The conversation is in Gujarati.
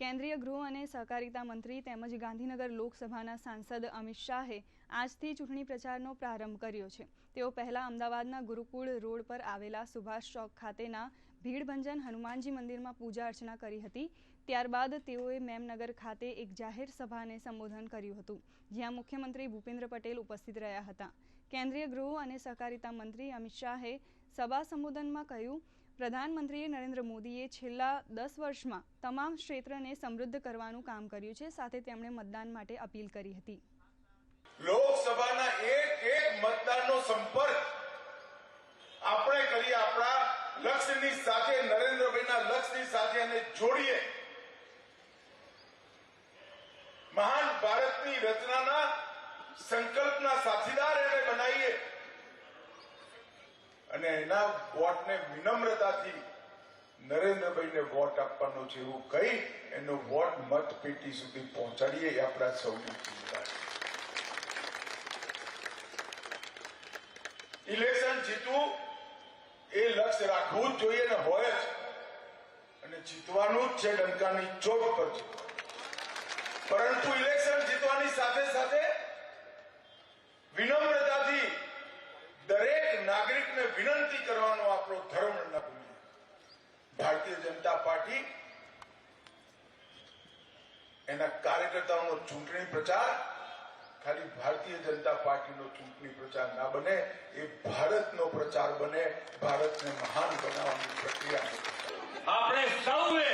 કેન્દ્રીય ગૃહ અને સહકારિતા મંત્રી તેમજ ગાંધીનગર લોકસભાના સાંસદ અમિત શાહે આજથી ચૂંટણી પ્રચારનો પ્રારંભ કર્યો છે. તેઓ પહેલા અમદાવાદના ગુરુકુળ રોડ પર આવેલા સુભાષ ચોક ખાતેના ભીડભંજન હનુમાનજી મંદિરમાં પૂજા અર્ચના કરી હતી. ત્યારબાદ તેઓએ મેમનગર ખાતે એક જાહેર સભાને સંબોધન કર્યું હતું, જ્યાં મુખ્યમંત્રી ભૂપેન્દ્ર પટેલ ઉપસ્થિત રહ્યા હતા. કેન્દ્રીય ગૃહ અને સહકારિતા મંત્રી અમિત શાહે સભા સંબોધનમાં કહ્યું પ્રધાનમંત્રી નરેન્દ્ર મોદીએ છેલ્લા દસ વર્ષમાં તમામ ક્ષેત્રને સમૃદ્ધ કરવાનું કામ કર્યું છે, સાથે તેમણે મતદાન માટે અપીલ કરી હતી. લોકસભાના એક એક મતદારનો સંપર્ક આપણે કરીએ આપણા લક્ષ્યની સાથે, નરેન્દ્રભાઈના લક્ષ્યની સાથે અને જોડીએ. મહાન ભારતની રચનાના સંકલ્પના સાથીદાર એને બનાવીએ અને એના વોટને વિનમ્રતાથી નરેન્દ્રભાઈને વોટ આપવાનો છે એવું કહી એનો વોટ મતપેટી સુધી પહોંચાડીએ એ આપણા સૌની ઇલેક્શન જીતવું એ લક્ષ્ય રાખવું જ જોઈએ ને હોય જ. અને જીતવાનું જ છે ડંકાની ચોટ પર. પરંતુ ઇલેક્શન જીતવાની સાથે સાથે વિનમ્રતાથી દરેક નાગરિકને વિનંતી કરવાનો આપણો ધર્મ ન ભારતીય જનતા પાર્ટી એના કાર્યકર્તાઓનો ચૂંટણી પ્રચાર, ખાલી ભારતીય જનતા પાર્ટીનો ચૂંટણી પ્રચાર ના બને, એ ભારતનો પ્રચાર બને, ભારતને મહાન બનાવવાની પ્રક્રિયા આપણે સૌએ